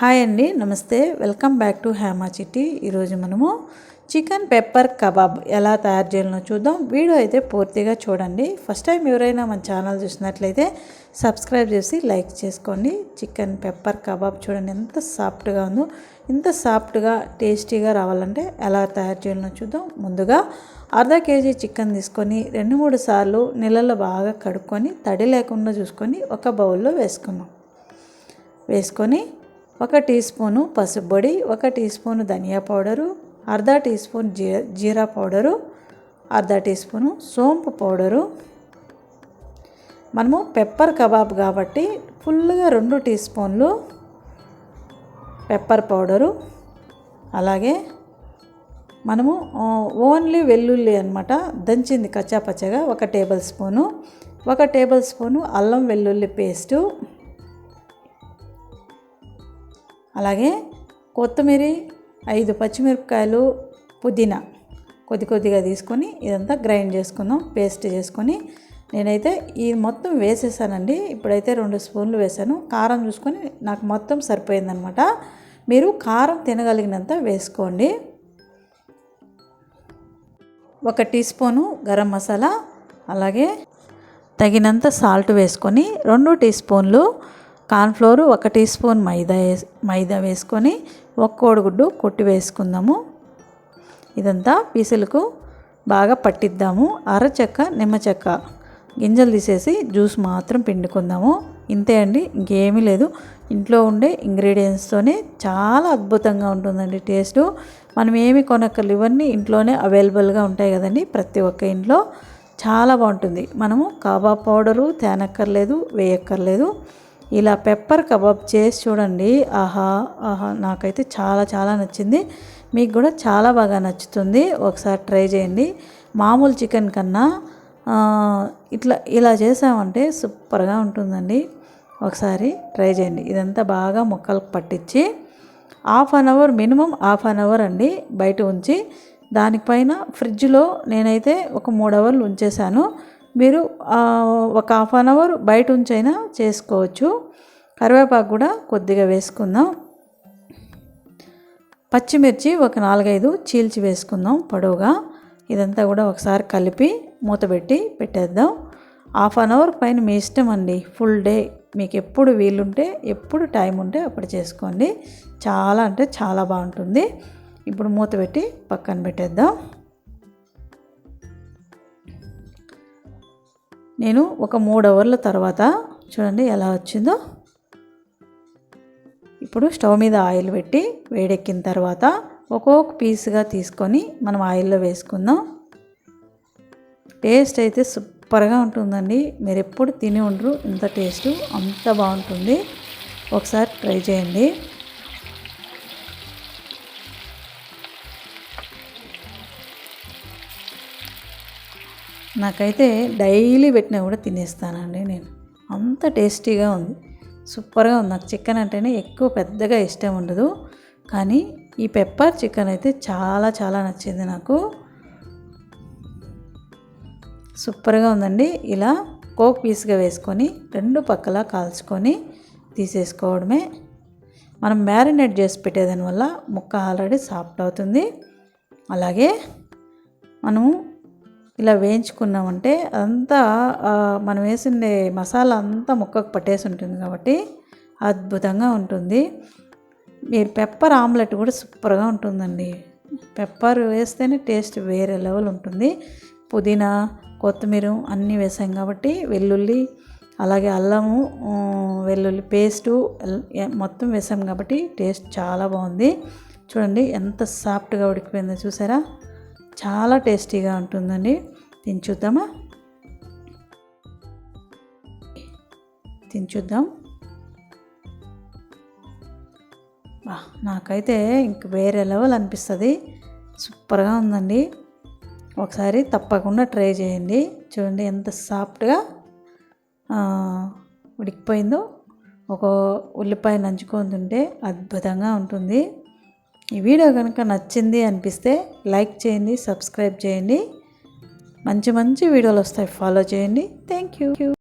Hi అండి నమస్తే. Welcome back to Hema చిట్టి. ఈరోజు మనము చికెన్ పెప్పర్ కబాబ్ ఎలా తయారు చేయాలో చూద్దాం. వీడియో అయితే పూర్తిగా చూడండి. ఫస్ట్ టైం ఎవరైనా మన ఛానల్ చూసినట్లయితే సబ్స్క్రైబ్ చేసి లైక్ చేసుకోండి. చికెన్ పెప్పర్ కబాబ్ చూడండి ఎంత సాఫ్ట్గా ఉందో ఇంత సాఫ్ట్గా టేస్టీగా రావాలంటే ఎలా తయారు చేయాలో చూద్దాం. ముందుగా అర్ధ కేజీ చికెన్ తీసుకొని రెండు మూడు సార్లు నీళ్ళలో బాగా కడుక్కొని తడి లేకుండా చూసుకొని ఒక బౌల్లో వేసుకుందాం. వేసుకొని ఒక టీ స్పూను పసుపొడి ఒక టీ స్పూను ధనియా పౌడరు అర్ధ టీ స్పూన్ జీ జీరా పౌడరు అర్ధ టీ స్పూను సోంపు పౌడరు. మనము పెప్పర్ కబాబ్ కాబట్టి ఫుల్గా రెండు టీ స్పూన్లు పెప్పర్ పౌడరు. అలాగే మనము ఓన్లీ వెల్లుల్లి అనమాట దంచింది కచ్చాపచ్చగా ఒక టేబుల్ స్పూను. ఒక టేబుల్ స్పూను అల్లం వెల్లుల్లి పేస్టు. అలాగే కొత్తిమీర ఐదు పచ్చిమిరపకాయలు పుదీనా కొద్ది కొద్దిగా తీసుకొని ఇదంతా గ్రైండ్ చేసుకుందాం పేస్ట్ చేసుకొని. నేనైతే ఈ మొత్తం వేసేసానండి. ఇప్పుడైతే రెండు స్పూన్లు వేసాను. కారం చూసుకొని నాకు మొత్తం సరిపోయిందనమాట. మీరు కారం తినగలిగినంత వేసుకోండి. ఒక టీ స్పూను గరం మసాలా అలాగే తగినంత సాల్ట్ వేసుకొని రెండు టీ స్పూన్లు కార్న్ఫ్లోర్ ఒక టీ స్పూన్ మైదా మైదా వేసుకొని ఒక కోడిగుడ్డు కొట్టి వేసుకుందాము. ఇదంతా పీసులకు బాగా పట్టిద్దాము. అరచెక్క నిమ్మ చెక్క గింజలు తీసేసి జ్యూస్ మాత్రం పిండుకుందాము. ఇంతే అండి ఇంకేమీ లేదు. ఇంట్లో ఉండే ఇంగ్రీడియంట్స్తోనే చాలా అద్భుతంగా ఉంటుందండి టేస్ట్. మనం ఏమి కొనక్కర్లు ఇవన్నీ ఇంట్లోనే అవైలబుల్గా ఉంటాయి కదండి ప్రతి ఒక్క ఇంట్లో. చాలా బాగుంటుంది. మనము కబాబ్ పౌడరు తేనక్కర్లేదు వేయక్కర్లేదు. ఇలా పెప్పర్ కబాబ్ చేసి చూడండి. ఆహా ఆహా నాకైతే చాలా చాలా నచ్చింది. మీకు కూడా చాలా బాగా నచ్చుతుంది. ఒకసారి ట్రై చేయండి. మామూలు చికెన్ కన్నా ఇట్లా ఇలా చేసామంటే సూపర్గా ఉంటుందండి. ఒకసారి ట్రై చేయండి. ఇదంతా బాగా ముక్కలకు పట్టించి half an hour minimum half an hour అండి బయట ఉంచి దానిపైన ఫ్రిడ్జ్లో నేనైతే ఒక మూడు అవర్లు ఉంచేసాను మీరు ఒక హాఫ్ అన్ అవర్ బయట ఉంచైనా చేసుకోవచ్చు. కరివేపాకు కూడా కొద్దిగా వేసుకుందాం. పచ్చిమిర్చి ఒక నాలుగైదు చీల్చి వేసుకుందాం పొడవుగా. ఇదంతా కూడా ఒకసారి కలిపి మూత పెట్టి పెట్టేద్దాం. హాఫ్ అన్ అవర్ పైన మీ ఇష్టం అండి. ఫుల్ డే మీకు ఎప్పుడు వీలుంటే ఎప్పుడు టైం ఉంటే అప్పుడు చేసుకోండి. చాలా అంటే చాలా బాగుంటుంది. ఇప్పుడు మూత పెట్టి పక్కన పెట్టేద్దాం. నేను ఒక మూడు అవర్ల తర్వాత చూడండి ఎలా వచ్చిందో. ఇప్పుడు స్టవ్ మీద ఆయిల్ పెట్టి వేడెక్కిన తర్వాత ఒక్కొక్క పీస్గా తీసుకొని మనం ఆయిల్లో వేసుకుందాం. టేస్ట్ అయితే సూపర్గా ఉంటుందండి. మీరు ఎప్పుడు తిని ఉండరు ఇంత టేస్ట్ అంత బాగుంటుంది. ఒకసారి ట్రై చేయండి. నాకైతే డైలీ పెట్టినా కూడా తినేస్తానండి నేను. అంత టేస్టీగా ఉంది. సూపర్గా ఉంది. నాకు చికెన్ అంటేనే ఎక్కువ పెద్దగా ఇష్టం ఉండదు. కానీ ఈ పెప్పర్ చికెన్ అయితే చాలా చాలా నచ్చింది నాకు. సూపర్గా ఉందండి. ఇలా కోక్ పీస్గా వేసుకొని రెండు పక్కల కాల్చుకొని తీసేసుకోవడమే. మనం మ్యారినేట్ చేసి పెట్టేదాని వల్ల ముక్క ఆల్రెడీ సాఫ్ట్ అవుతుంది. అలాగే మనము ఇలా వేయించుకున్నామంటే అంతా మనం వేసిండే మసాలా అంతా ముక్కకు పట్టేసి ఉంటుంది కాబట్టి అద్భుతంగా ఉంటుంది. మీరు పెప్పర్ ఆమ్లెట్ కూడా సూపర్గా ఉంటుందండి. పెప్పర్ వేస్తేనే టేస్ట్ వేరే లెవెల్ ఉంటుంది. పుదీనా కొత్తిమీర అన్నీ వేసాం కాబట్టి వెల్లుల్లి అలాగే అల్లము వెల్లుల్లి పేస్టు మొత్తం వేసాం కాబట్టి టేస్ట్ చాలా బాగుంది. చూడండి ఎంత సాఫ్ట్గా ఉడికిపోయిందో చూసారా? చాలా టేస్టీగా ఉంటుందండి. తిని తించుద్దాం నాకైతే ఇంక వేరే లెవెల్ అనిపిస్తుంది. సూపర్గా ఉందండి. ఒకసారి తప్పకుండా ట్రై చేయండి. చూడండి ఎంత సాఫ్ట్గా ఉడికిపోయిందో. ఒక ఉల్లిపాయ నంచుకొని తింటే అద్భుతంగా ఉంటుంది. ఈ వీడియో కనుక నచ్చింది అనిపిస్తే లైక్ చేయండి సబ్స్క్రైబ్ చేయండి. మంచి మంచి వీడియోలు వస్తాయి. ఫాలో చేయండి. Thank you